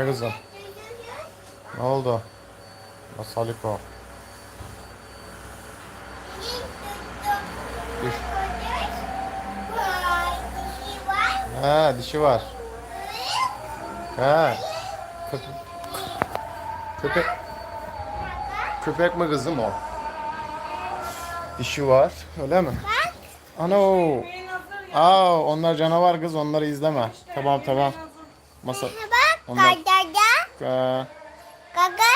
Ne kızım? Ne oldu? Masaliko. Düş. Ha dişi var. Ha. Köpek. Köpek. Köpek mi kızım o? Dişi var. Öyle mi? Ano. Aa onlar canavar kız onları izleme. Tamam tamam. Masa. Onlar- kaka Ka- kaka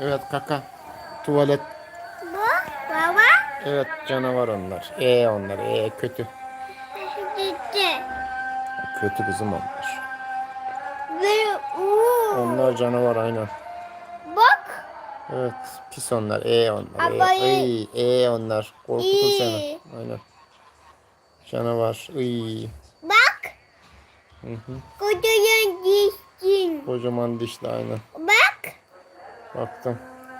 Evet kaka. Tuvalet. bu baba Evet canavar onlar. E onlar. E kötü. gitti. Kötü kızım onlar. Uuu. Onlar canavar aynen. Bak Evet pis onlar. E onlar. E, Iy, e onlar. Korkutur seni. Aynen. Canavar. Iy. bak Hı hı. kocaman. Kocaman dişli aynen. Bak Baktım.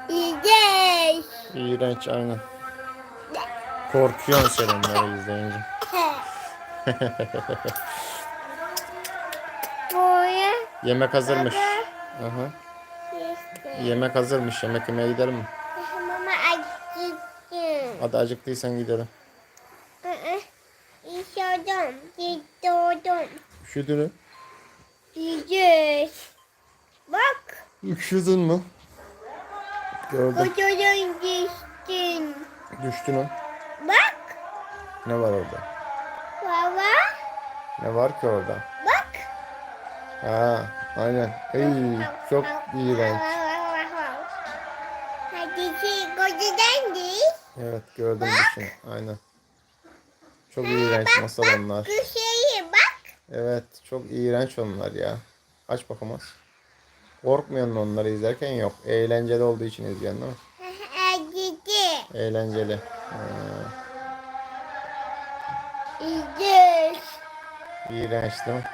iyice. İğrenç aynen. Korkuyorsun sen onları izleyince. Buraya Yemek hazırmış. Aha. Yemek hazırmış. Yemek yemeye gidelim mi? Mama acıktım. Hadi acıktıysan gidelim. İşoldum. Gittim. Üşüdün mü? Bak. Üşüdün mü? Gördüm. Kocaman dişin. Düştün mü? Bak. Ne var orada? Baba. Ne var ki orada? Bak. Ha, aynen. Ey, çok iğrenç. Hadi şey kocaman diş. Evet gördüm dişini. Aynen. Çok iğrenç masal onlar. Bu şeyi bak. Evet çok iğrenç onlar ya. Aç bakalım. Korkmuyorsun onları izlerken yok. Eğlenceli olduğu için izliyorsun değil mi? Acıdı. Eğlenceli. Ha, Yiyeceğiz. iğrenç değil mi?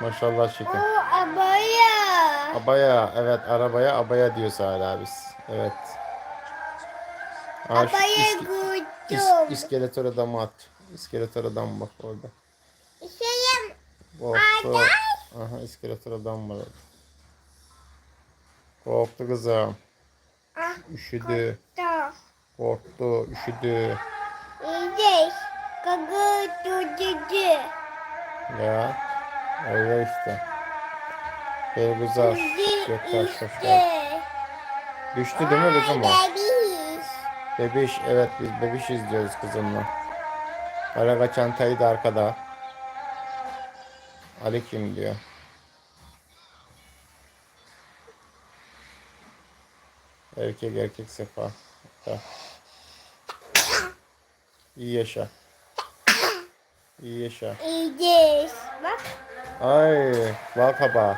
Maşallah şeker. O abaya. Abaya evet arabaya abaya diyor hala biz. Evet. Aa, Abaya iske- is, koydum. iskeletor adamı at. İskeletor adam bak orada. Korktu. Aha iskeletor adam var. Korktu kızım. Ah, Üşüdü. Korktu. Üşüdü. Yiyeceğiz. Kaka tutucu. Ya. Öyle işte. Belguzar. Göktaş hoş geldin. işte. Düştü değil mi kızım o? Bebiş. Bebiş evet biz bebiş izliyoruz kızımla. Karaga çantayı da arkada. Ali kim diyor. Erkek erkek sefa. Ha. İyi yaşa. İyi yaşa. Yiyeceğiz. Bak. Ay bal kabağı.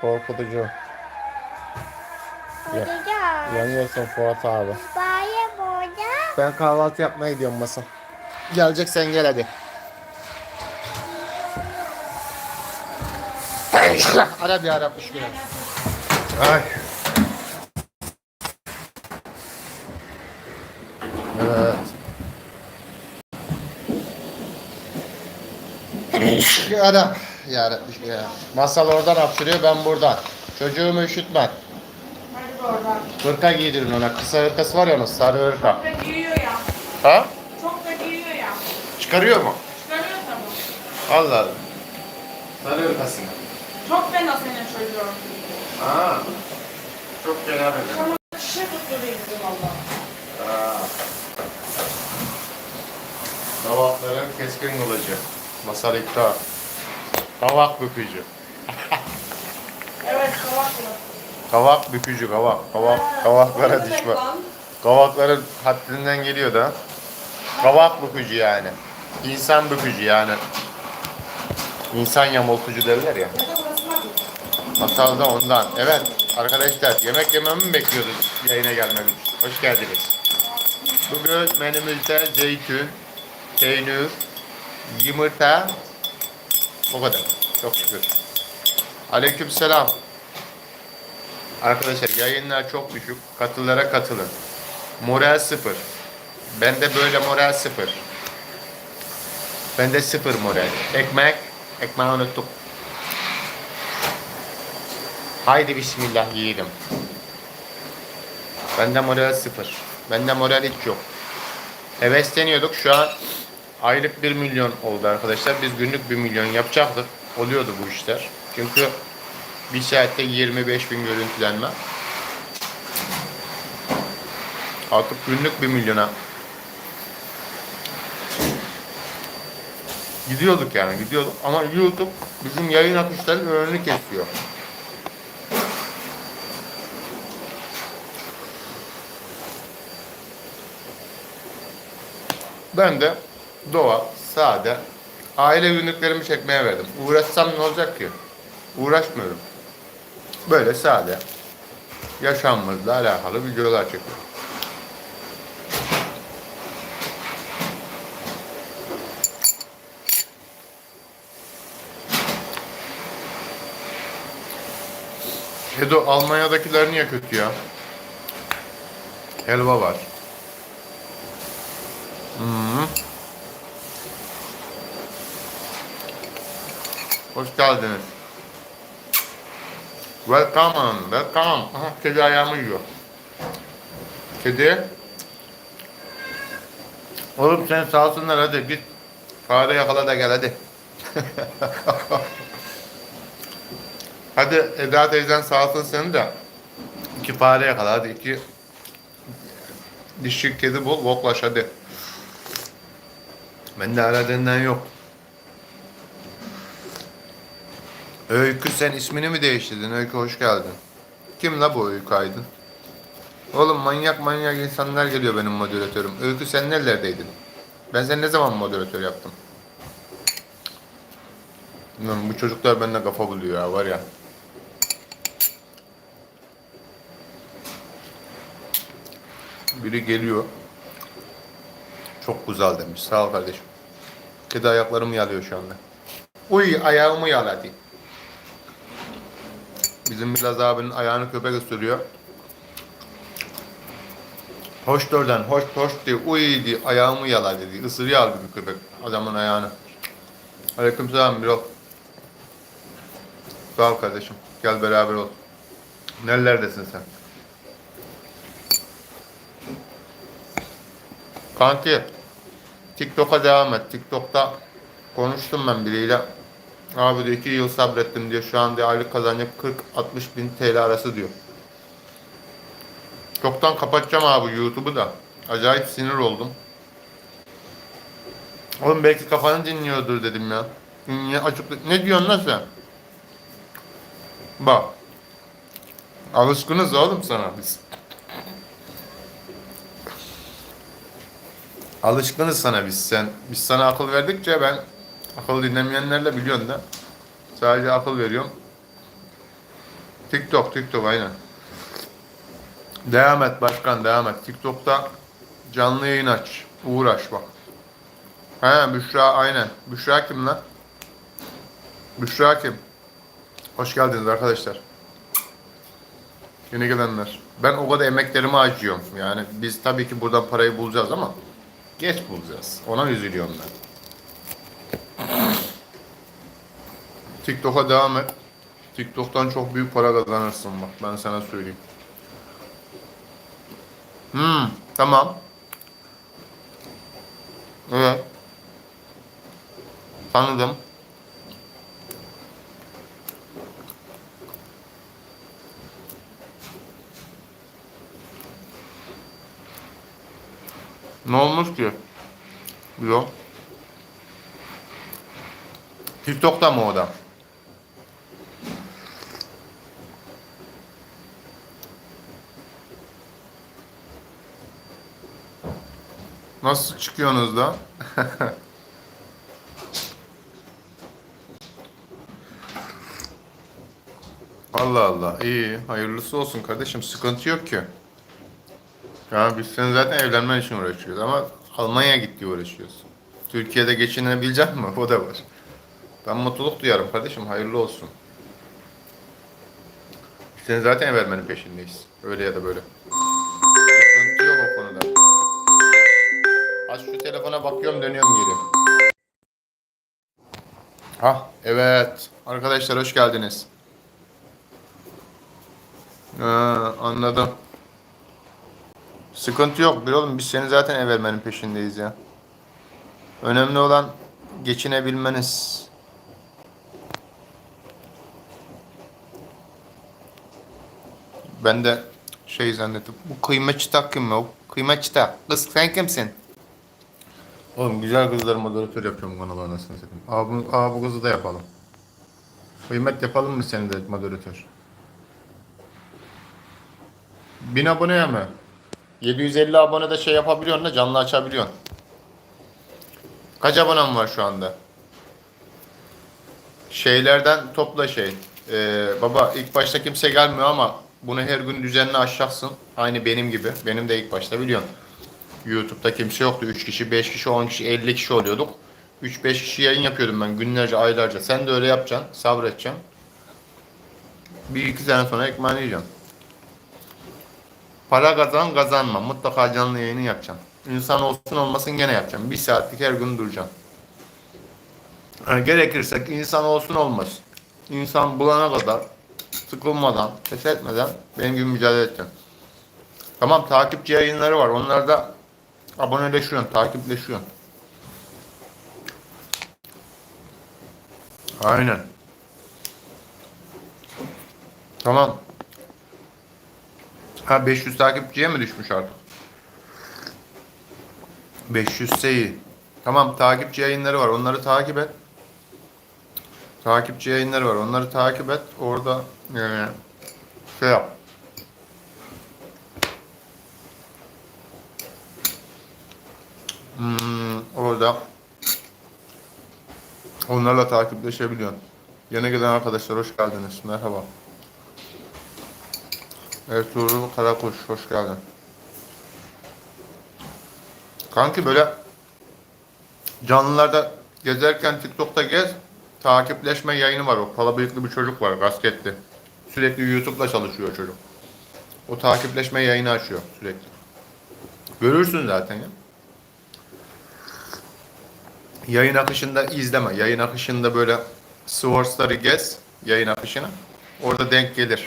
Korkutucu. Ya, yanıyorsun Fuat abi. Baya burada. Ben kahvaltı yapmaya gidiyorum masa. Geleceksen gel hadi. Ara bir ara kuş güne. Ay. Evet. Bir ara. Ya Rabbi ya. Masal oradan hapşırıyor ben buradan. Çocuğumu üşütme. Hırka giydirin ona. Kısa hırkası var ya onun sarı hırka. Çok da giyiyor ya. Ha? Çok da giyiyor ya. Çıkarıyor mu? Çıkarıyor tabii. Allah Allah. Sarı hırkasını. Çok fena senin. Aa. Çok fena böyle. Sana şişe tutturayım valla. Kavakların keskin kılıcı. Masal İkta. Kavak bükücü. Evet kavaklı. Kavak bükücü kavak. Kavak, kavaklara O ne demek düşme. lan? Kavakların haddinden geliyor da. Kavak bükücü yani. İnsan bükücü yani. İnsan yamultucu derler ya. Tut. Masal da ondan. Evet arkadaşlar yemek yememi mi bekliyordunuz yayına gelmem için? Hoş geldiniz. Bugün menümüzde zeytin, peynir, yumurta, o kadar. Çok şükür. Aleykümselam. Arkadaşlar yayınlar çok düşük. Katıllara katılın. Moral sıfır. Bende böyle moral sıfır. Bende sıfır moral. Ekmek. Ekmeği unuttuk. Haydi bismillah yiyelim. Bende moral sıfır. Bende moral hiç yok. Hevesleniyorduk. Şu an aylık 1 milyon oldu arkadaşlar. Biz günlük 1 milyon yapacaktık. Oluyordu bu işler. Çünkü bir saatte 25 bin görüntülenme. Artık günlük 1 milyona gidiyorduk yani gidiyorduk ama YouTube bizim yayın akışlarının önünü kesiyor. Ben de doğal, sade, aile günlüklerimi çekmeye verdim. Uğraşsam ne olacak ki? Uğraşmıyorum. Böyle sade, yaşamımızla alakalı videolar çekiyorum. Edo Almanya'dakiler niye kötü ya? Helva var. Hoş geldiniz. Welcome, welcome. Aha, kedi ayağımı yiyor. Kedi. Oğlum sen sağ olsunlar hadi git. Fare yakala da gel hadi. hadi Eda teyzen sağ olsun senin de. İki fare yakala hadi iki dişi kedi bul voklaş hadi. Ben de aradığından yok. Öykü sen ismini mi değiştirdin? Öykü hoş geldin. Kim la bu Öykü Aydın? Oğlum manyak manyak insanlar geliyor benim moderatörüm. Öykü sen nerelerdeydin? Ben seni ne zaman moderatör yaptım? Bilmiyorum, bu çocuklar benden kafa buluyor ya var ya. Biri geliyor. Çok güzel demiş. Sağ ol kardeşim. Kedi ayaklarımı yalıyor şu anda. Uy ayağımı yaladı. Bizim biraz abinin ayağını köpek ısırıyor. Hoş da oradan, hoş hoş diye, uy ayağımı yala dedi. Isırıyor aldı bir köpek adamın ayağını. Aleyküm selam bro. Sağ ol kardeşim. Gel beraber ol. Nerelerdesin sen? Kanki, TikTok'a devam et. TikTok'ta konuştum ben biriyle. Abi de iki yıl sabrettim diyor. Şu an diyor aylık kazancım 40-60 bin TL arası diyor. Çoktan kapatacağım abi YouTube'u da. Acayip sinir oldum. Oğlum belki kafanı dinliyordur dedim ya. Niye açık Ne diyorsun lan sen? Bak. Alışkınız oğlum sana biz. Alışkınız sana biz sen. Biz sana akıl verdikçe ben akıl dinlemeyenlerle biliyorsun da. Sadece akıl veriyorum. TikTok, TikTok aynen. Devam et başkan devam et. TikTok'ta canlı yayın aç. Uğraş bak. He Büşra aynen. Büşra kim lan? Büşra kim? Hoş geldiniz arkadaşlar. Yeni gelenler. Ben o kadar emeklerimi harcıyorum. Yani biz tabii ki buradan parayı bulacağız ama geç bulacağız. Ona üzülüyorum ben. TikTok'a devam et. TikTok'tan çok büyük para kazanırsın bak ben sana söyleyeyim. Hmm, tamam. Evet. Tanıdım. Ne olmuş ki? Yok. TikTok'ta mı o da? Nasıl çıkıyorsunuz da? Allah Allah. iyi. Hayırlısı olsun kardeşim. Sıkıntı yok ki. Ya biz senin zaten evlenmen için uğraşıyoruz ama Almanya'ya git diye uğraşıyoruz. Türkiye'de geçinebilecek mi? O da var. Ben mutluluk duyarım kardeşim. Hayırlı olsun. Senin zaten evlenmenin peşindeyiz. Öyle ya da böyle. Telefona bakıyorum dönüyorum geri. Ha evet. Arkadaşlar hoş geldiniz. Ha, anladım. Sıkıntı yok bir oğlum. Biz seni zaten ev vermenin peşindeyiz ya. Önemli olan geçinebilmeniz. Ben de şey zannettim. Bu kıymetçi kim ya? Kıymetçi tak. Kız sen kimsin? Oğlum güzel kızları moderatör yapıyorum kanala anasını satayım. Aa bu, aa bu kızı da yapalım. Kıymet yapalım mı seni de moderatör? 1000 aboneye mi? 750 abone de şey yapabiliyorsun da canlı açabiliyorsun. Kaç abonem var şu anda? Şeylerden topla şey. Ee, baba ilk başta kimse gelmiyor ama bunu her gün düzenli aşacaksın. Aynı benim gibi. Benim de ilk başta biliyorsun. YouTube'da kimse yoktu. 3 kişi, 5 kişi, 10 kişi, 50 kişi oluyorduk. 3-5 kişi yayın yapıyordum ben günlerce, aylarca. Sen de öyle yapacaksın. Sabredeceksin. Bir iki sene sonra ekmeğini yiyeceksin. Para kazan kazanma. Mutlaka canlı yayını yapacaksın. İnsan olsun olmasın gene yapacaksın. Bir saatlik her gün duracaksın. Yani gerekirse insan olsun olmaz. İnsan bulana kadar sıkılmadan, pes etmeden benim gibi mücadele edeceksin. Tamam takipçi yayınları var. Onlarda aboneleşiyorsun, takipleşiyorsun. Aynen. Tamam. Ha 500 takipçiye mi düşmüş artık? 500 ise iyi. Tamam takipçi yayınları var. Onları takip et. Takipçi yayınları var. Onları takip et. Orada yani şey yap. Hmm, orada onlarla takipleşebiliyorsun. Yeni gelen arkadaşlar hoş geldiniz. Merhaba. Ertuğrul Karakuş hoş geldin. Kanki böyle canlılarda gezerken TikTok'ta gez takipleşme yayını var. O pala bıyıklı bir çocuk var gasketli. Sürekli YouTube'la çalışıyor çocuk. O takipleşme yayını açıyor sürekli. Görürsün zaten ya. Yayın akışında izleme. Yayın akışında böyle Swords'ları gez. Yayın akışını. Orada denk gelir.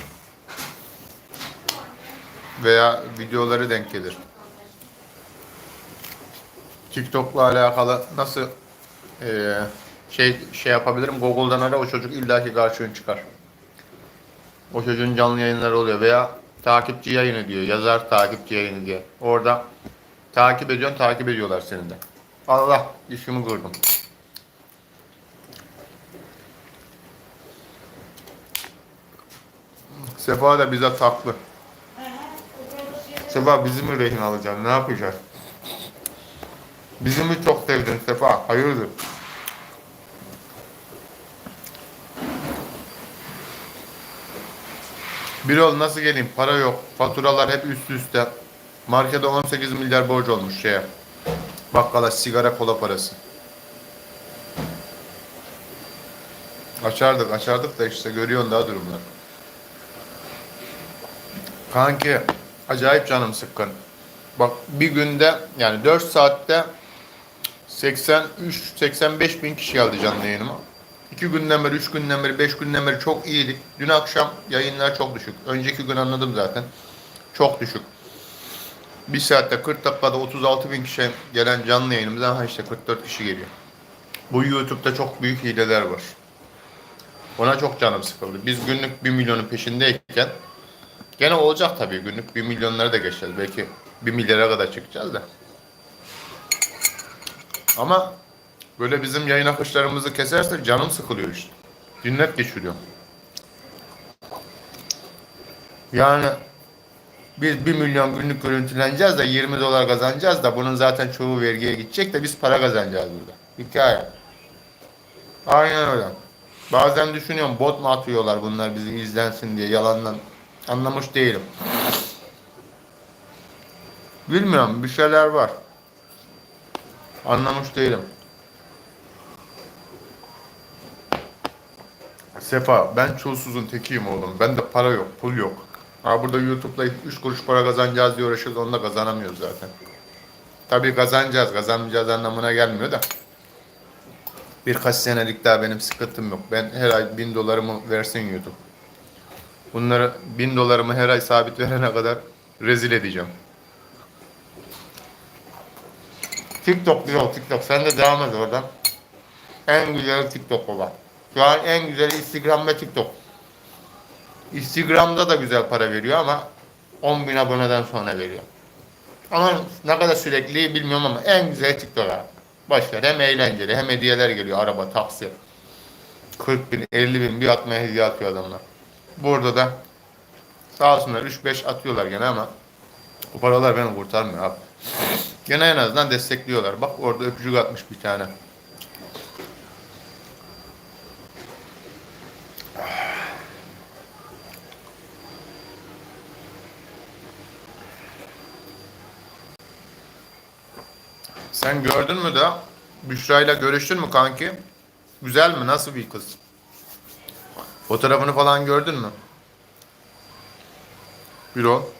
Veya videoları denk gelir. TikTok'la alakalı nasıl eee, şey şey yapabilirim? Google'dan ara o çocuk illaki karşına çıkar. O çocuğun canlı yayınları oluyor veya takipçi yayını diyor. Yazar takipçi yayını diye. Orada takip ediyorsun, takip ediyorlar seni de. Allah işimi kırdım. Sefa da bize taklı. Sefa bizi mi rehin alacaksın? Ne yapacağız? Bizi mi çok sevdin Sefa? Hayırdır? Bir ol nasıl geleyim? Para yok. Faturalar hep üst üste. Markete 18 milyar borç olmuş şeye. Bakkala sigara kola parası. Açardık açardık da işte görüyorsun daha durumlar. Kanki acayip canım sıkkın. Bak bir günde yani 4 saatte 83-85 bin kişi geldi canlı yayınıma. 2 günden beri, 3 günden beri, 5 günden beri çok iyiydik. Dün akşam yayınlar çok düşük. Önceki gün anladım zaten. Çok düşük. Bir saatte 40 dakikada 36 bin kişi gelen canlı yayınımızdan ha işte 44 kişi geliyor. Bu YouTube'da çok büyük hileler var. Ona çok canım sıkıldı. Biz günlük 1 milyonun peşindeyken gene olacak tabii günlük 1 milyonları da geçeceğiz. Belki 1 milyara kadar çıkacağız da. Ama böyle bizim yayın akışlarımızı keserse canım sıkılıyor işte. Dinlet geçiriyor. Yani biz 1 milyon günlük görüntüleneceğiz de 20 dolar kazanacağız da bunun zaten çoğu vergiye gidecek de biz para kazanacağız burada. Hikaye. Aynen öyle. Bazen düşünüyorum bot mu atıyorlar bunlar bizi izlensin diye yalandan. Anlamış değilim. Bilmiyorum bir şeyler var. Anlamış değilim. Sefa ben çulsuzun tekiyim oğlum. Bende para yok, pul yok. Ha burada YouTube'la 3 kuruş para kazanacağız diye uğraşıyoruz. Onu da kazanamıyoruz zaten. Tabii kazanacağız. Kazanmayacağız anlamına gelmiyor da. Birkaç senelik daha benim sıkıntım yok. Ben her ay bin dolarımı versin YouTube. Bunları bin dolarımı her ay sabit verene kadar rezil edeceğim. TikTok güzel TikTok. Sen de devam et oradan. En güzeli TikTok olan. Şu an en güzeli Instagram ve TikTok. Instagram'da da güzel para veriyor ama 10 bin aboneden sonra veriyor. Ama ne kadar sürekli bilmiyorum ama en güzel TikTok abi. Boş ver. Hem eğlenceli hem hediyeler geliyor. Araba, taksi. 40 bin, 50 bin bir atmaya hediye atıyor adamlar. Burada da sağ olsunlar 3-5 atıyorlar gene ama bu paralar beni kurtarmıyor abi. Gene en azından destekliyorlar. Bak orada öpücük atmış bir tane. Sen gördün mü de Büşra ile görüştün mü kanki? Güzel mi? Nasıl bir kız? Fotoğrafını falan gördün mü? Bir o.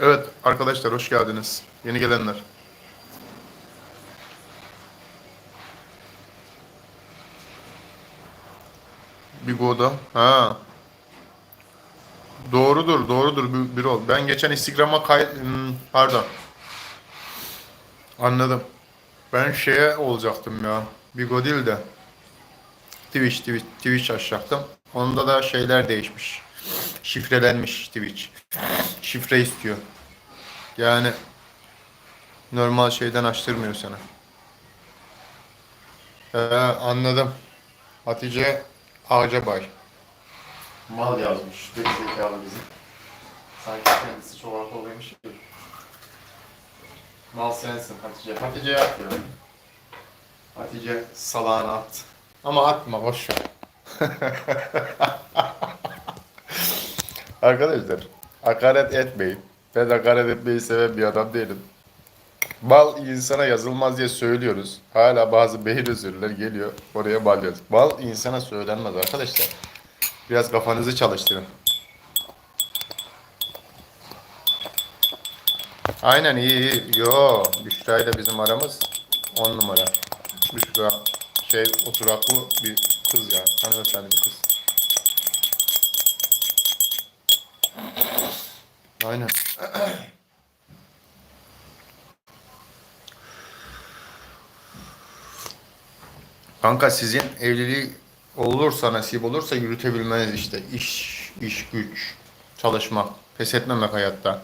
Evet arkadaşlar hoş geldiniz. Yeni gelenler. Bigo'da. Ha. Doğrudur, doğrudur bir, ol. Ben geçen Instagram'a kay... Hmm, pardon. Anladım. Ben şeye olacaktım ya. Bigo değil de. Twitch, Twitch, Twitch açacaktım. Onda da şeyler değişmiş. Şifrelenmiş Twitch. Şifre istiyor. Yani normal şeyden açtırmıyor sana. Ee, anladım. Hatice Ağacabay. Mal yazmış. Geri zekalı bizim. Sanki kendisi çok akıllıymış gibi. Mal sensin Hatice. Hatice yapıyor. Hatice salağını at. Ama atma boş ver. Arkadaşlar hakaret etmeyin. Ben hakaret etmeyi seven bir adam değilim. Bal insana yazılmaz diye söylüyoruz. Hala bazı beyin özürler geliyor. Oraya bal yazıyor. Bal insana söylenmez arkadaşlar. Biraz kafanızı çalıştırın. Aynen iyi iyi. Yo Büşra ile bizim aramız 10 numara. Büşra şey oturaklı bir kız ya. Hanımefendi bir kız. Aynen. Kanka sizin evliliği olursa nasip olursa yürütebilmeniz işte iş, iş güç, çalışmak, pes etmemek hayatta.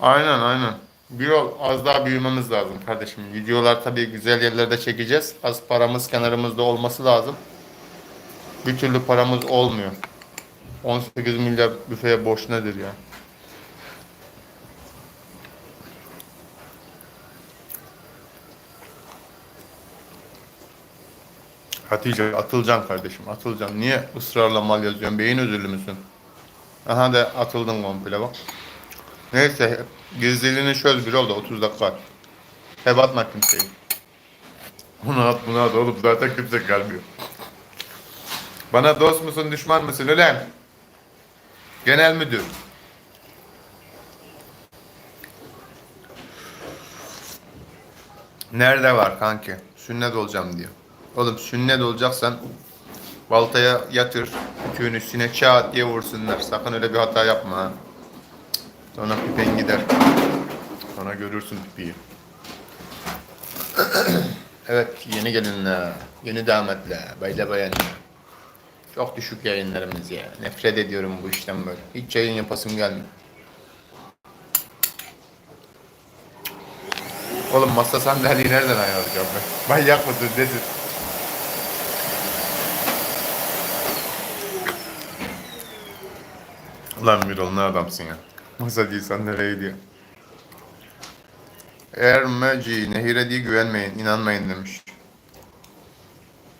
Aynen aynen. Bir az daha büyümemiz lazım kardeşim. Videolar tabii güzel yerlerde çekeceğiz. Az paramız kenarımızda olması lazım. Bir türlü paramız olmuyor. 18 milyar büfeye borç nedir ya? Hatice atılacaksın kardeşim atılacaksın. Niye ısrarla mal yazıyorsun? Beyin özürlü müsün? Aha da atıldın komple bak. Neyse gizliliğini çöz bir oldu 30 dakika. Hep atma kimseyi. Bunu at bunu at oğlum zaten kimse gelmiyor. Bana dost musun düşman mısın ulan? Genel müdür. Nerede var kanki? Sünnet olacağım diyor. Oğlum sünnet olacaksan baltaya yatır, tüyün üstüne çat diye vursunlar. Sakın öyle bir hata yapma ha. Sonra pipen gider. Sonra görürsün pipiyi. evet yeni gelinler, yeni damatlar, bayla bayanlar. Çok düşük yayınlarımız ya. Nefret ediyorum bu işten böyle. Hiç yayın yapasım gelmiyor. Oğlum masa sandalyeyi nereden ayarlayacağım ben? Manyak mıdır nedir? Ulan Mirol ne adamsın ya. Masa değilsen nereye diyor. Eğer Meci nehire diye güvenmeyin, inanmayın demiş.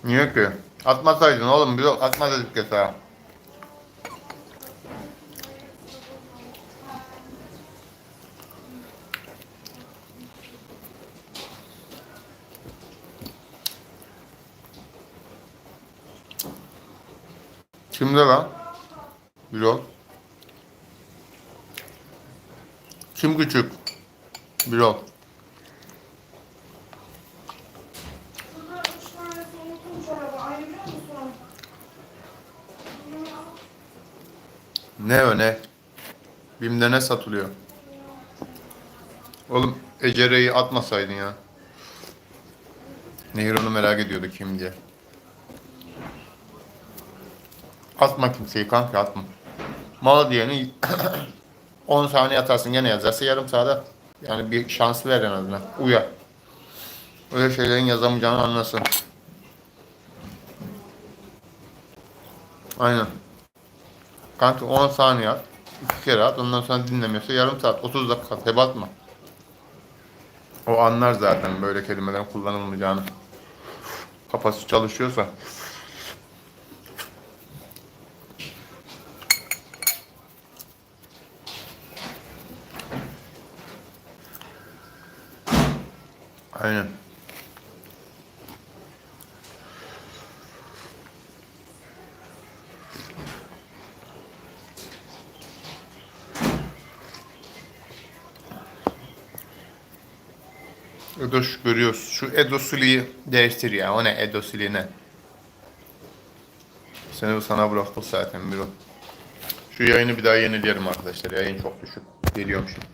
Niye ki? Atmasaydın oğlum, bir atma dedik ya sana. Kimde lan? Birol. Kim küçük? Birol. Burada üç tanesi unuttum çorabı. Aynı biliyor musun? Ne o ne? Bim'de ne satılıyor? Oğlum Ecere'yi atmasaydın ya. Nehir onu merak ediyordu kim diye. Atma kimseyi kanka atma. Mal diyeni 10 saniye atarsın gene yazarsa yarım saate. Yani bir şans ver en azından. Uyar. Öyle şeylerin yazamayacağını anlasın. Aynen. Kanka 10 saniye at. 2 kere at. Ondan sonra dinlemiyorsa yarım saat 30 dakika at. Hep atma. O anlar zaten böyle kelimelerin kullanılmayacağını. Kafası çalışıyorsa. Aynen. Edoş görüyoruz. Şu Edosili'yi değiştir ya. O ne Edosili ne? Seni sana bıraktık zaten bir o. Şu yayını bir daha yenileyelim arkadaşlar. Yayın çok düşük. Geliyorum şimdi.